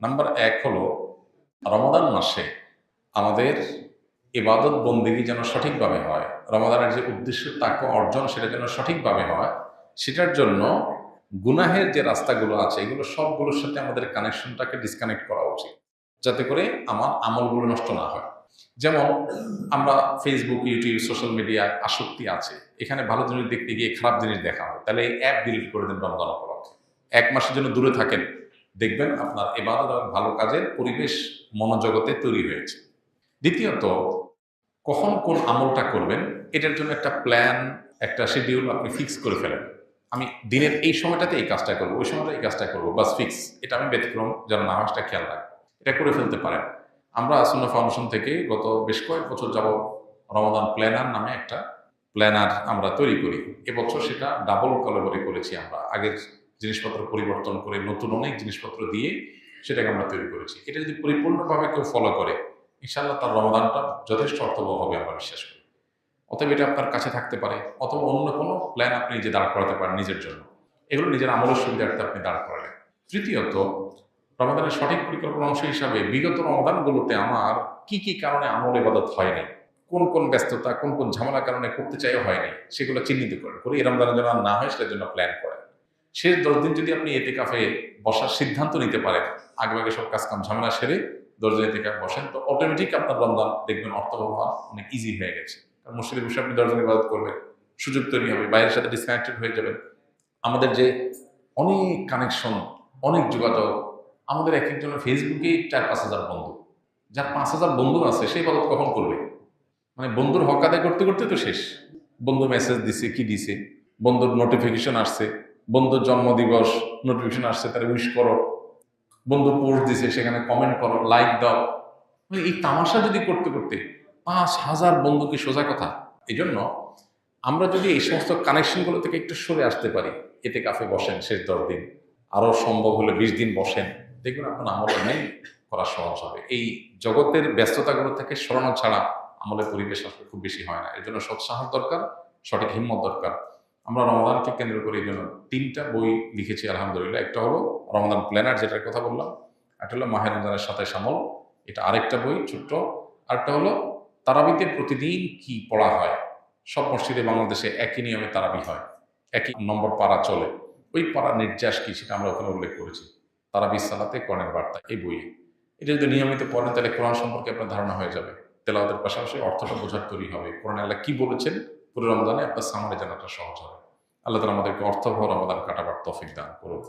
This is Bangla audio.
নাম্বার এক হলো, রমাদান মাসে আমাদের ইবাদত বন্দিগি যেন সঠিকভাবে হয়, রমাদানের যে উদ্দেশ্য তাকে অর্জন সেটা যেন সঠিকভাবে হয়, সেটার জন্য গুনাহের যে রাস্তাগুলো আছে, এগুলো সবগুলোর সাথে আমাদের কানেকশনটাকে ডিসকানেক্ট করা উচিত, যাতে করে আমার আমলগুলো নষ্ট না হয়। যেমন, আমরা ফেসবুক ইউটিউব সোশ্যাল মিডিয়ায় আসক্তি আছে, এখানে ভালো জিনিস দেখতে গিয়ে খারাপ জিনিস দেখা হয়, তাহলে এই অ্যাপ ডিলিট করে দেন রমজান উপলক্ষে। এক মাসের জন্য দূরে থাকেন দেখবেন আপনার এবাদত এবং ভালো কাজের পরিবেশ মনোজগতে তৈরি হয়েছে। দ্বিতীয়ত, কখন কোন আমলটা করবেন, এটার জন্য একটা প্ল্যান একটা শিডিউল আপনি ফিক্স করে ফেলেন। আমি দিনের এই সময়টাতে এই কাজটা করব, ওই সময়টা এই কাজটা করব, বাস ফিক্স এটা আমি ব্যতিক্রম, যেন নামাজটা খেয়াল রাখব এটা করে ফেলতে পারেন। আমরা সুন্না ফাউন্ডেশন থেকে গত বেশ কয়েক বছর যাব রমাদান প্ল্যানার নামে একটা প্ল্যানার আমরা তৈরি করি। এবছর সেটা ডাবল কলাবরি করেছি আমরা। আগের জিনিসপত্র পরিবর্তন করে নতুন অনেক জিনিসপত্র দিয়ে সেটাকে আমরা তৈরি করেছি। এটা যদি পরিপূর্ণভাবে কেউ ফলো করে ইনশাল্লাহ তার রমাদানটা যথেষ্ট অর্থবহ হবে, আমরা বিশ্বাস করি। অতএব এটা আপনার কাছে থাকতে পারে, অথবা অন্য কোনো প্ল্যান আপনি নিজে দাঁড় করাতে পারেন নিজের জন্য। এগুলো নিজের আমলের সুবিধার্থে আপনি দাঁড় করালেন। তৃতীয়ত, রমাদানের সঠিক পরিকল্পনা অংশ হিসাবে বিগত রমাদানগুলোতে আমার কি কি কারণে আমল এবাদত হয়নি কোন কোন ব্যস্ততা, কোন কোন ঝামেলার কারণে করতে চাই হয়নি সেগুলো চিহ্নিত করে রমজানের জন্য না হয়, সেটার জন্য প্ল্যান করেন। শেষ দশ দিন যদি আপনি এতে কাফে বসার সিদ্ধান্ত নিতে পারেন আগে আগে সব কাজ কাম ঝামেলা সেরে দশ দিন এতে কাফে বসেন, তো অটোমেটিক আপনার রমজান দেখবেন অর্থবহ অনেক ইজি হয়ে গেছে। কারণ মসজিদে বসে আপনি দশ দিন ইবাদত করবেন, সুযোগ তৈরি হবে, বাইরের সাথে ডিসকানেক্টেড হয়ে যাবেন। আমাদের যে অনেক কানেকশন অনেক যোগাযোগ, আমাদের এক একজনের ফেসবুকে চার পাঁচ হাজার বন্ধু। যার পাঁচ হাজার বন্ধু আছে সেই ইবাদত কখন করবে? মানে বন্ধুর হক করতে করতে তো শেষ। বন্ধু মেসেজ দিছে, কি দিছে? বন্ধুর নোটিফিকেশন আসছে। বন্ধুর জন্মদিবস নোটিফিকেশন আসছে, তারা উইশ করো। বন্ধু পোস্ট দিছে, সেখানে কমেন্ট করো লাইক দাও। মানে এই তামাশা যদি করতে করতে পাঁচ হাজার বন্ধু কি সোজা কথা? এই জন্য আমরা যদি এই সমস্ত কানেকশনগুলো থেকে একটু সরে আসতে পারি, এতে কাফে বসেন শেষ দশ দিন। আরও সম্ভব হলে বিশ দিন বসেন। দেখবেন আপনার আমল নেই, করা সহজ হবে। এই জগতের ব্যস্ততাগুলো থেকে সরানো ছাড়া আমলের পরিবেশ আসলে খুব বেশি হয় না। এর জন্য সৎসাহস দরকার, সঠিক হিম্মত দরকার। আমরা রমাদানকে কেন্দ্র করে এই জন্য তিনটা বই লিখেছি, আলহামদুলিল্লাহ। একটা হলো রমাদান প্ল্যানার যেটার কথা বললাম। একটা হলো মাহের রমজানের সাথে সামল এটা আরেকটা বই ছোট্ট। আরেকটা হলো তারাবিতে প্রতিদিন কি পড়া হয়? সব মসজিদে বাংলাদেশে একই নিয়মে তারাবি হয়, একই নম্বর পাড়া চলে। ওই পাড়ার নির্যাস কি সেটা আমরা ওখানে উল্লেখ করেছি। তারাবি সালাতে কর্ণের বার্তা, এই বইয়ে। এটা যদি নিয়মিত পড়েন তাহলে কোরআন সম্পর্কে আপনার ধারণা হয়ে যাবে। তেলাওয়াতের পাশাপাশি অর্থটা বোঝার তৈরি হবে। কোরআন আল্লাহ কি বলেছেন? পুরো রমজানে আপনার সামনে জানাটা সহজ হবে। আল্লাহ তালা আমাদেরকে অর্থভর রমাদান কাটাবার তফিক দান করুন